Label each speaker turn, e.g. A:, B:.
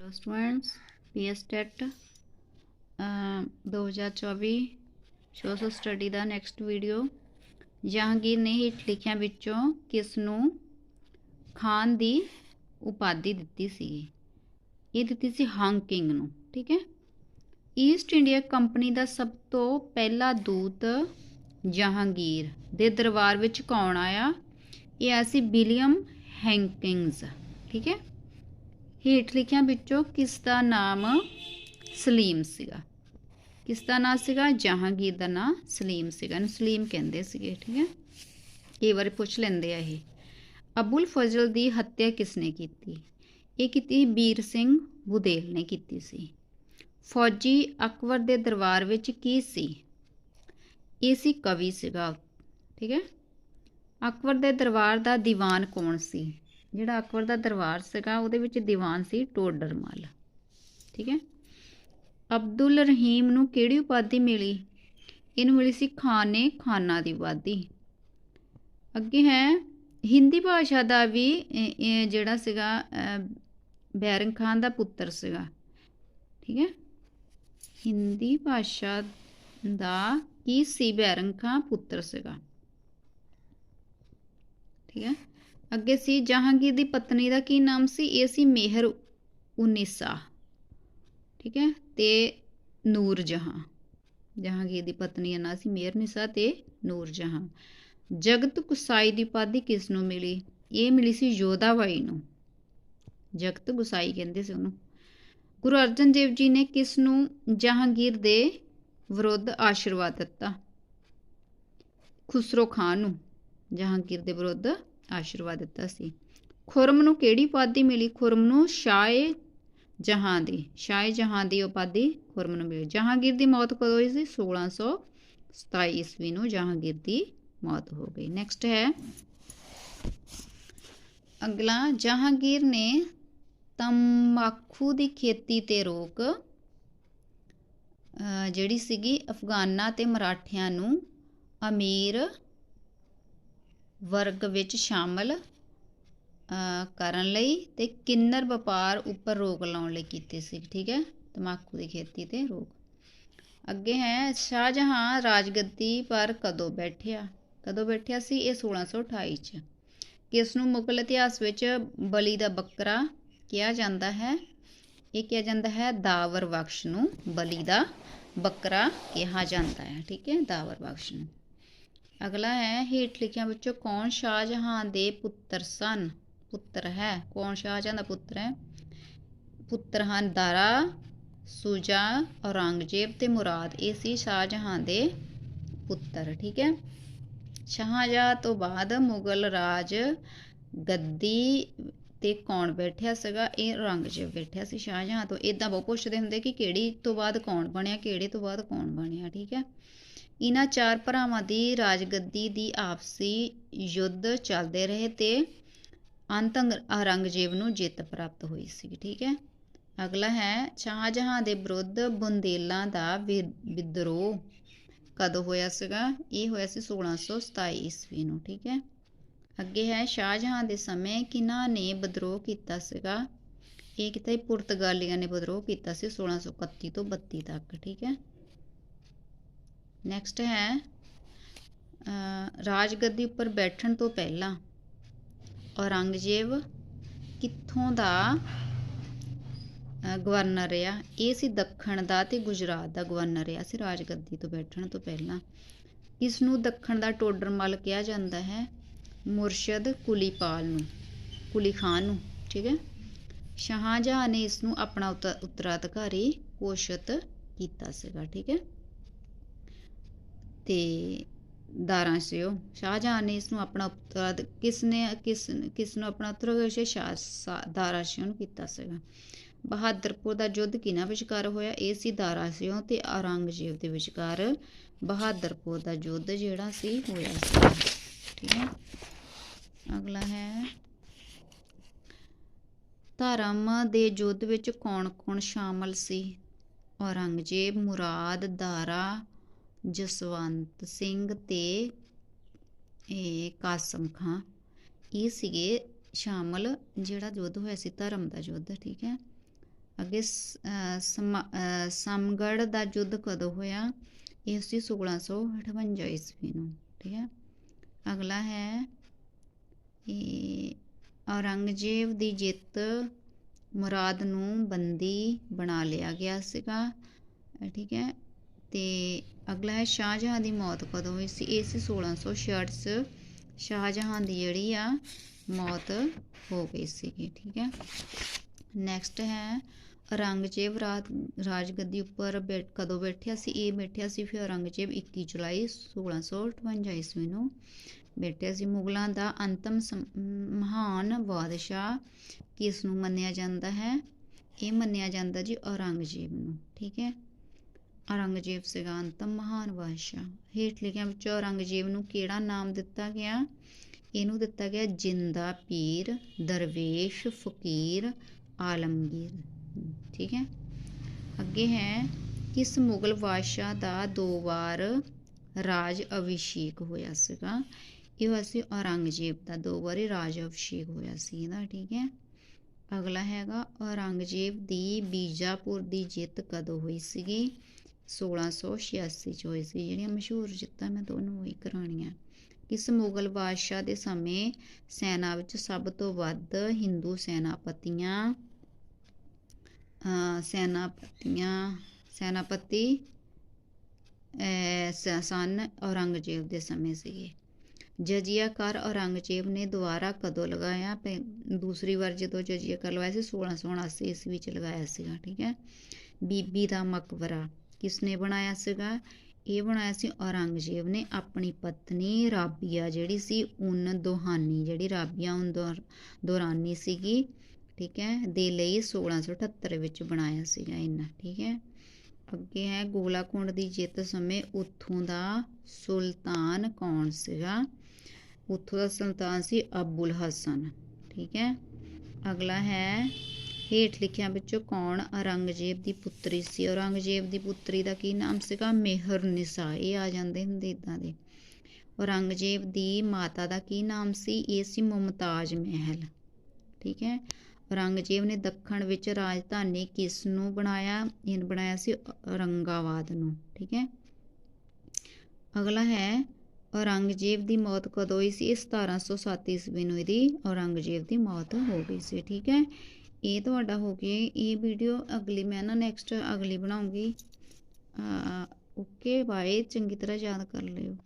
A: Hello students PS TET 2024 social study ਦਾ next video Jahangir ਨੇ ਹੇਠ ਲਿਖਿਆਂ ਵਿੱਚੋਂ ਕਿਸ ਨੂੰ ਖਾਨ ਦੀ ਉਪਾਧੀ ਦਿੱਤੀ ਸੀ ਇਹ ਦਿੱਤੀ ਸੀ ਹਾਂਗ ਕਿੰਗ ਨੂੰ, ਠੀਕ ਹੈ? ਈਸਟ ਇੰਡੀਆ ਕੰਪਨੀ ਦਾ ਸਭ ਤੋਂ ਪਹਿਲਾ ਦੂਤ ਜਹਾਂਗੀਰ ਦੇ ਦਰਬਾਰ ਵਿੱਚ ਕੌਣ ਆਇਆ? ਇਹ ਆਇਆ ਸੀ ਵਿਲੀਅਮ ਹੈਂਕਿੰਗਸ ਠੀਕ ਹੈ? ਹੇਠ ਲਿਖਿਆਂ ਵਿੱਚੋਂ ਕਿਸ ਦਾ ਨਾਮ ਸਲੀਮ ਸੀਗਾ? ਕਿਸ ਦਾ ਨਾਮ ਸੀਗਾ? ਜਹਾਂਗੀਰ ਦਾ ਨਾਮ ਸਲੀਮ ਸੀਗਾ। ਇਹਨੂੰ ਸਲੀਮ ਕਹਿੰਦੇ ਸੀਗੇ, ਠੀਕ ਹੈ? ਕਈ ਵਾਰੀ ਪੁੱਛ ਲੈਂਦੇ ਆ ਇਹ। ਅਬੁਲ ਫਜ਼ਲ ਦੀ ਹੱਤਿਆ ਕਿਸਨੇ ਕੀਤੀ? ਇਹ ਕੀਤੀ ਬੀਰ ਸਿੰਘ ਬੁਦੇਲ ਨੇ ਕੀਤੀ ਸੀ। ਫੌਜੀ ਅਕਬਰ ਦੇ ਦਰਬਾਰ ਵਿੱਚ ਕੀ ਸੀ? ਇਹ ਸੀ ਕਵੀ ਸੀਗਾ, ਠੀਕ ਹੈ? ਅਕਬਰ ਦੇ ਦਰਬਾਰ ਦਾ ਦੀਵਾਨ ਕੌਣ ਸੀ? ਜਿਹੜਾ ਅਕਬਰ ਦਾ ਦਰਬਾਰ ਸੀਗਾ, ਉਹਦੇ ਵਿੱਚ ਦੀਵਾਨ ਸੀ ਟੋਡਰਮਲ ਠੀਕ ਹੈ? ਅਬਦੁਲ ਰਹੀਮ ਨੂੰ ਕਿਹੜੀ ਉਪਾਧੀ ਮਿਲੀ? ਇਹਨੂੰ ਮਿਲੀ ਸੀ ਖਾਨੇ ਖਾਨਾ ਦੀ ਉਪਾਧੀ। ਅੱਗੇ ਹੈ, ਹਿੰਦੀ ਭਾਸ਼ਾ ਦਾ ਵੀ ਜਿਹੜਾ ਸੀਗਾ ਬੈਰੰਗ ਖਾਨ ਦਾ ਪੁੱਤਰ ਸੀਗਾ। ਠੀਕ ਹੈ? ਹਿੰਦੀ ਭਾਸ਼ਾ ਦਾ ਕੀ ਸੀ? ਬੈਰੰਗ ਖਾਨ ਪੁੱਤਰ ਸੀਗਾ। ਠੀਕ ਹੈ? ਅੱਗੇ ਸੀ, ਜਹਾਂਗੀਰ ਦੀ ਪਤਨੀ ਦਾ ਕੀ ਨਾਮ ਸੀ? ਇਹ ਸੀ ਮਿਹਰ ਉਨਿਸਾ। ਠੀਕ ਹੈ? ਤੇ ਨੂਰ ਜਹਾਂ ਜਹਾਂਗੀਰ ਦੀ ਪਤਨੀ ਦਾ ਨਾਮ ਸੀ ਮਿਹਰ ਨਿਸਾ ਤੇ ਨੂਰ ਜਹਾਂ ਜਗਤ ਗੁਸਾਈ ਦੀ ਉਪਾਧੀ ਕਿਸ ਨੂੰ ਮਿਲੀ? ਇਹ ਮਿਲੀ ਸੀ ਯੋਧਾਬਾਈ ਨੂੰ। ਜਗਤ ਗੁਸਾਈ ਕਹਿੰਦੇ ਸੀ ਉਹਨੂੰ। ਗੁਰੂ ਅਰਜਨ ਦੇਵ ਜੀ ਨੇ ਕਿਸ ਨੂੰ ਜਹਾਂਗੀਰ ਦੇ ਵਿਰੁੱਧ ਆਸ਼ੀਰਵਾਦ ਦਿੱਤਾ? ਖੁਸਰੋ ਖਾਨ ਨੂੰ ਜਹਾਂਗੀਰ ਦੇ ਵਿਰੁੱਧ ਆਸ਼ੀਰਵਾਦ ਦਿੱਤਾ ਸੀ। ਖੁਰਮ ਨੂੰ ਕਿਹੜੀ ਉਪਾਧੀ ਮਿਲੀ? ਖੁਰਮ ਨੂੰ ਸ਼ਾਹ ਜਹਾਂ ਦੀ। ਸ਼ਾਹ ਜਹਾਂ ਦੀ ਉਪਾਧੀ ਖੁਰਮ ਨੂੰ ਮਿਲੀ। ਜਹਾਂਗੀਰ ਦੀ ਮੌਤ ਕਦੋਂ ਹੋਈ ਸੀ? 1627 ਈਸਵੀ ਨੂੰ ਜਹਾਂਗੀਰ ਦੀ ਮੌਤ ਹੋ ਗਈ। ਨੈਕਸਟ ਹੈ। ਅਗਲਾ ਜਹਾਂਗੀਰ ਨੇ ਤੰਬਾਕੂ ਦੀ ਖੇਤੀ ਤੇ ਰੋਕ ਅਹ, ਜਿਹੜੀ ਸੀਗੀ ਅਫਗਾਨਾਂ ਤੇ ਮਰਾਠਿਆਂ ਨੂੰ ਅਮੀਰ ਵਰਗ ਵਿੱਚ ਸ਼ਾਮਲ ਕਰਨ ਲਈ ਤੇ ਕਿੰਨਰ ਵਪਾਰ ਉੱਪਰ ਰੋਕ ਲਾਉਣ ਲਈ ਕੀਤੀ ਸੀ, ਠੀਕ ਹੈ? ਤੰਬਾਕੂ ਦੀ ਖੇਤੀ ਤੇ ਰੋਕ। ਅੱਗੇ ਹੈ, ਸ਼ਾਹਜਹਾਂ ਰਾਜਗੱਦੀ ਪਰ ਕਦੋਂ ਬੈਠਿਆ? ਕਦੋਂ ਬੈਠਿਆ ਸੀ ਇਹ 1628 ਚ। ਕਿਸ ਨੂੰ ਮੁਗਲ ਇਤਿਹਾਸ ਵਿੱਚ ਬਲੀ ਦਾ ਬੱਕਰਾ ਕਿਹਾ ਜਾਂਦਾ ਹੈ? ਇਹ ਕਿਹਾ ਜਾਂਦਾ ਹੈ ਦਾਵਰ ਬਖਸ਼ ਨੂੰ ਬਲੀ ਦਾ ਬੱਕਰਾ ਕਿਹਾ ਜਾਂਦਾ ਹੈ, ਠੀਕ ਹੈ? ਦਾਵਰ ਬਖਸ਼ ਨੂੰ। ਅਗਲਾ ਹੈ, ਹੇਠ ਲਿਖਿਆਂ ਵਿੱਚੋਂ ਕੌਣ ਸ਼ਾਹਜਹਾਂ ਦੇ ਪੁੱਤਰ ਸਨ? ਪੁੱਤਰ ਹੈ। ਕੌਣ ਸ਼ਾਹਜਹਾਂ ਦਾ ਪੁੱਤਰ ਹੈ? ਪੁੱਤਰ ਹਨ ਦਾਰਾ, ਸੂਜਾ, ਔਰੰਗਜ਼ੇਬ ਤੇ ਮੁਰਾਦ। ਇਹ ਸੀ ਸ਼ਾਹਜਹਾਂ ਦੇ ਪੁੱਤਰ, ਠੀਕ ਹੈ? ਸ਼ਾਹਜਹਾਂ ਤੋਂ ਬਾਅਦ ਮੁਗਲ ਰਾਜ ਗੱਦੀ ਤੇ ਕੌਣ ਬੈਠਿਆ ਸੀਗਾ? ਇਹ ਔਰੰਗਜ਼ੇਬ ਬੈਠਿਆ ਸੀ ਸ਼ਾਹਜਹਾਂ ਤੋਂ। ਇਦਾਂ ਬਹੁਤ ਪੁੱਛਦੇ ਹੁੰਦੇ ਕਿ ਕਿਹੜੀ ਤੋਂ ਬਾਅਦ ਕੌਣ ਬਣਿਆ, ਕਿਹੜੇ ਤੋਂ ਬਾਅਦ ਕੌਣ ਬਣਿਆ, ਠੀਕ ਹੈ? ਇਹਨਾਂ ਚਾਰ ਭਰਾਵਾਂ ਦੀ ਰਾਜਗੱਦੀ ਦੀ ਆਪਸੀ ਯੁੱਧ ਚੱਲਦੇ ਰਹੇ ਤੇ ਅੰਤ ਔਰੰਗਜ਼ੇਬ ਨੂੰ ਜਿੱਤ ਪ੍ਰਾਪਤ ਹੋਈ ਸੀ, ਠੀਕ ਹੈ? ਅਗਲਾ ਹੈ, ਸ਼ਾਹਜਹਾਂ ਦੇ ਵਿਰੁੱਧ ਬੁੰਦੇਲਾਂ ਦਾ ਵਿ- ਵਿਦਰੋਹ ਕਦੋਂ ਹੋਇਆ ਸੀਗਾ? ਇਹ ਹੋਇਆ ਸੀ 1627 ਈਸਵੀ ਨੂੰ, ਠੀਕ ਹੈ? ਅੱਗੇ ਹੈ, ਸ਼ਾਹਜਹਾਂ ਦੇ ਸਮੇਂ ਕਿਹਨਾਂ ਨੇ ਵਿਦਰੋਹ ਕੀਤਾ ਸੀਗਾ? ਇਹ ਕਿਤੇ ਪੁਰਤਗਾਲੀਆਂ ਨੇ ਵਿਦਰੋਹ ਕੀਤਾ ਸੀ 1631 ਤੋਂ 32 ਤੱਕ, ਠੀਕ ਹੈ? ਨੈਕਸਟ ਹੈ ਅਹ, ਰਾਜਗੱਦੀ ਉੱਪਰ ਬੈਠਣ ਤੋਂ ਪਹਿਲਾਂ ਔਰੰਗਜ਼ੇਬ ਕਿੱਥੋਂ ਦਾ ਗਵਰਨਰ ਰਿਹਾ? ਇਹ ਸੀ ਦੱਖਣ ਦਾ ਤੇ ਗੁਜਰਾਤ ਦਾ ਗਵਰਨਰ ਰਿਹਾ ਸੀ ਰਾਜ ਗੱਦੀ ਤੋਂ ਬੈਠਣ ਤੋਂ ਪਹਿਲਾਂ। ਇਸ ਨੂੰ ਦੱਖਣ ਦਾ ਟੋਡਰਮਲ ਕਿਹਾ ਜਾਂਦਾ ਹੈ ਮੁਰਸ਼ਦ ਕੁਲੀਪਾਲ ਨੂੰ ਕੁਲੀ ਖਾਨ ਨੂੰ ਠੀਕ ਹੈ? ਸ਼ਾਹਜਹਾਂ ਨੇ ਇਸ ਨੂੰ ਆਪਣਾ ਉੱਤ- ਉੱਤਰਾਧਿਕਾਰੀ ਘੋਸ਼ਿਤ ਕੀਤਾ ਸੀਗਾ ਠੀਕ ਹੈ? ਤੇ ਦਾਰਾ ਸਿਓ। ਸ਼ਾਹਜਹਾਨ ਨੇ ਇਸ ਨੂੰ ਆਪਣਾ ਉੱਤਰਾਧ ਕਿਸ ਨੇ ਕਿਸ ਕਿਸ ਨੂੰ ਆਪਣਾ ਉੱਤਰਾਧਿਕਾਰੀ ਸ਼ਾਹ ਸਾ- ਸਿਓ ਨੂੰ ਕੀਤਾ ਸੀਗਾ। ਬਹਾਦਰਪੁਰ ਦਾ ਯੁੱਧ ਕਿਹਨਾਂ ਵਿਚਕਾਰ ਹੋਇਆ? ਇਹ ਸੀ ਦਾਰਾ ਸਿਓ ਤੇ ਔਰੰਗਜ਼ੇਬ ਦੇ ਵਿਚਕਾਰ। ਬਹਾਦਰਪੁਰ ਦਾ ਯੁੱਧ ਜਿਹੜਾ ਸੀ, ਹੋਇਆ ਸੀ। ਠੀਕ ਹੈ। ਅਗਲਾ ਹੈ। ਧਰਮ ਦੇ ਯੁੱਧ ਵਿੱਚ ਕੌਣ-ਕੌਣ ਸ਼ਾਮਲ ਸੀ? ਔਰੰਗਜ਼ੇਬ, ਮੁਰਾਦ, ਦਾਰਾ ਜਸਵੰਤ ਸਿੰਘ ਤੇ ਇਹ ਕਾਸਮ ਖਾਂ। ਇਹ ਸੀਗੇ ਸ਼ਾਮਲ ਜਿਹੜਾ ਯੁੱਧ ਹੋਇਆ ਸੀ, ਧਰਮ ਦਾ ਯੁੱਧ, ਠੀਕ ਹੈ। ਅੱਗੇ ਸ- ਸਮਗੜ ਦਾ ਯੁੱਧ ਕਦੋਂ ਹੋਇਆ? ਇਹ ਸੀ 1658 ਈਸਵੀ ਨੂੰ, ਠੀਕ ਹੈ। ਅਗਲਾ ਹੈ ਇਹ ਔਰੰਗਜ਼ੇਬ ਦੀ ਜਿੱਤ, ਮੁਰਾਦ ਨੂੰ ਬੰਦੀ ਬਣਾ ਲਿਆ ਗਿਆ ਸੀਗਾ, ਠੀਕ ਹੈ। ਤੇ ਅਗਲਾ ਹੈ ਸ਼ਾਹਜਹਾਂ ਦੀ ਮੌਤ ਕਦੋਂ ਹੋਈ ਸੀ? ਇਹ ਸੀ 1666 'ਚ ਸ਼ਾਹਜਹਾਂ ਦੀ ਜਿਹੜੀ ਆ, ਮੌਤ ਹੋ ਗਈ ਸੀਗੀ, ਠੀਕ ਹੈ? ਨੈਕਸਟ ਹੈ ਔਰੰਗਜ਼ੇਬ ਰਾਜ ਰਾਜਗੱਦੀ ਉੱਪਰ ਬੈ- ਕਦੋਂ ਬੈਠਿਆ ਸੀ? ਇਹ ਬੈਠਿਆ ਸੀ ਫਿਰ ਔਰੰਗਜ਼ੇਬ 21 ਜੁਲਾਈ 1658 ਈਸਵੀ ਨੂੰ ਬੈਠਿਆ ਸੀ। ਮੁਗਲਾਂ ਦਾ ਅੰਤਮ ਸਮ- ਮਹਾਨ ਬਾਦਸ਼ਾਹ ਕਿਸ ਨੂੰ ਮੰਨਿਆ ਜਾਂਦਾ ਹੈ? ਇਹ ਮੰਨਿਆ ਜਾਂਦਾ ਜੀ ਔਰੰਗਜ਼ੇਬ ਨੂੰ, ਠੀਕ ਹੈ? ਔਰੰਗਜ਼ੇਬ ਸੀਗਾ ਅੰਤਮ ਮਹਾਨ ਬਾਦਸ਼ਾਹ। ਹੇਠ ਲਿਖਿਆਂ ਵਿੱਚ ਔਰੰਗਜ਼ੇਬ ਨੂੰ ਕਿਹੜਾ ਨਾਮ ਦਿੱਤਾ ਗਿਆ? ਇਹਨੂੰ ਦਿੱਤਾ ਗਿਆ ਜਿੰਦਾ ਪੀਰ, ਦਰਵੇਸ਼, ਫਕੀਰ, ਆਲਮਗੀਰ। ਠੀਕ ਹੈ? ਅੱਗੇ ਹੈ ਕਿਸ ਮੁਗਲ ਬਾਦਸ਼ਾਹ ਦਾ ਦੋ ਵਾਰ ਰਾਜ ਅਭਿਸ਼ੇਕ ਹੋਇਆ ਸੀਗਾ। ਇਹ ਹੋਇਆ ਸੀ ਔਰੰਗਜ਼ੇਬ ਦਾ, ਦੋ ਵਾਰੀ ਰਾਜ ਅਭਿਸ਼ੇਕ ਹੋਇਆ ਸੀ ਇਹਦਾ, ਠੀਕ ਹੈ? ਅਗਲਾ ਹੈਗਾ ਔਰੰਗਜ਼ੇਬ ਦੀ ਬੀਜਾਪੁਰ ਦੀ ਜਿੱਤ ਕਦੋਂ ਹੋਈ ਸੀਗੀ? 1686 ਚ ਹੋਈ ਸੀ, ਜਿਹੜੀਆਂ ਮਸ਼ਹੂਰ ਜਿੱਤਾਂ ਮੈਂ ਤੁਹਾਨੂੰ ਉਹੀ ਕਰਾਉਣੀਆਂ ਕਿਸ ਮੁਗਲ ਬਾਦਸ਼ਾਹ ਦੇ ਸਮੇਂ ਸੈਨਾ ਵਿੱਚ ਸਭ ਤੋਂ ਵੱਧ ਹਿੰਦੂ ਸੈਨਾਪਤੀਆਂ, ਅਹ ਸੈਨਾਪਤੀਆਂ, ਸੈਨਾਪਤੀ ਸਨ ਔਰੰਗਜ਼ੇਬ ਦੇ ਸਮੇਂ ਸੀਗੇ। ਜਜ਼ੀਆ ਕਰ ਔਰੰਗਜ਼ੇਬ ਨੇ ਦੁਬਾਰਾ ਕਦੋਂ ਲਗਾਇਆ? ਪਹਿ- ਦੂਸਰੀ ਵਾਰ ਜਦੋਂ ਜਜ਼ੀਆ ਕਰ ਲਵਾਇਆ ਸੀ 1679 ਈਸਵੀ ਚ ਲਗਾਇਆ ਸੀਗਾ, ਠੀਕ ਹੈ? ਬੀਬੀ ਦਾ ਮਕਬਰਾ। ਕਿਸਨੇ ਬਣਾਇਆ ਸੀਗਾ? ਇਹ ਬਣਾਇਆ ਸੀ ਔਰੰਗਜ਼ੇਬ ਨੇ ਆਪਣੀ ਪਤਨੀ ਰਾਬੀਆ, ਜਿਹੜੀ ਸੀ ਉਨ ਦੋਹਾਨੀ, ਜਿਹੜੀ ਰਾਬੀਆ ਉਨ ਦੌਰ- ਦੌਰਾਨੀ ਸੀਗੀ, ਠੀਕ ਹੈ, ਦੇ ਲਈ 1678 ਵਿੱਚ ਬਣਾਇਆ ਸੀਗਾ ਇਹਨਾਂ, ਠੀਕ ਹੈ। ਅੱਗੇ ਹੈ ਗੋਲਾਕੁੰਡ ਦੀ ਜਿੱਤ ਸਮੇਂ ਉੱਥੋਂ ਦਾ ਸੁਲਤਾਨ ਕੌਣ ਸੀਗਾ? ਉੱਥੋਂ ਦਾ ਸੁਲਤਾਨ ਸੀ ਅਬੁਲ ਹਸਨ, ਠੀਕ ਹੈ। ਅਗਲਾ ਹੈ ਹੇਠ ਲਿਖਿਆਂ ਵਿੱਚੋਂ ਕੌਣ ਔਰੰਗਜ਼ੇਬ ਦੀ ਪੁੱਤਰੀ ਸੀ? ਔਰੰਗਜ਼ੇਬ ਦੀ ਪੁੱਤਰੀ ਦਾ ਕੀ ਨਾਮ ਸੀਗਾ? ਮਿਹਰ ਨਿਸਾ। ਇਹ ਆ ਜਾਂਦੇ ਹੁੰਦੇ ਇਦਾਂ ਦੇ। ਔਰੰਗਜ਼ੇਬ ਦੀ ਮਾਤਾ ਦਾ ਕੀ ਨਾਮ ਸੀ? ਇਹ ਸੀ ਮੁਮਤਾਜ ਮਹਿਲ। ਠੀਕ ਹੈ? ਔਰੰਗਜ਼ੇਬ ਨੇ ਦੱਖਣ ਵਿੱਚ ਰਾਜਧਾਨੀ ਕਿਸ ਨੂੰ ਬਣਾਇਆ। ਇਹਨ ਬਣਾਇਆ ਸੀ ਔਰੰਗਾਬਾਦ ਨੂੰ। ਠੀਕ ਹੈ? ਅਗਲਾ ਹੈ, ਔਰੰਗਜ਼ੇਬ ਦੀ ਮੌਤ ਕਦੋਂ ਹੋਈ ਸੀ? ਇਹ 1707 ਈਸਵੀ ਨੂੰ ਇਹਦੀ ਔਰੰਗਜ਼ੇਬ ਦੀ ਮੌਤ ਹੋ ਗਈ ਸੀ। ਠੀਕ ਹੈ? ਇਹ ਤੁਹਾਡਾ ਹੋ ਗਿਆ ਇਹ ਵੀਡੀਓ ਅਗਲੀ, ਮੈਂ ਨਾ ਨੈਕਸਟ ਅਗਲੀ ਬਣਾਉਂਗੀ। ਓਕੇ ਬਾਏ ਚੰਗੀ ਤਰ੍ਹਾਂ ਯਾਦ ਕਰ ਲਿਓ।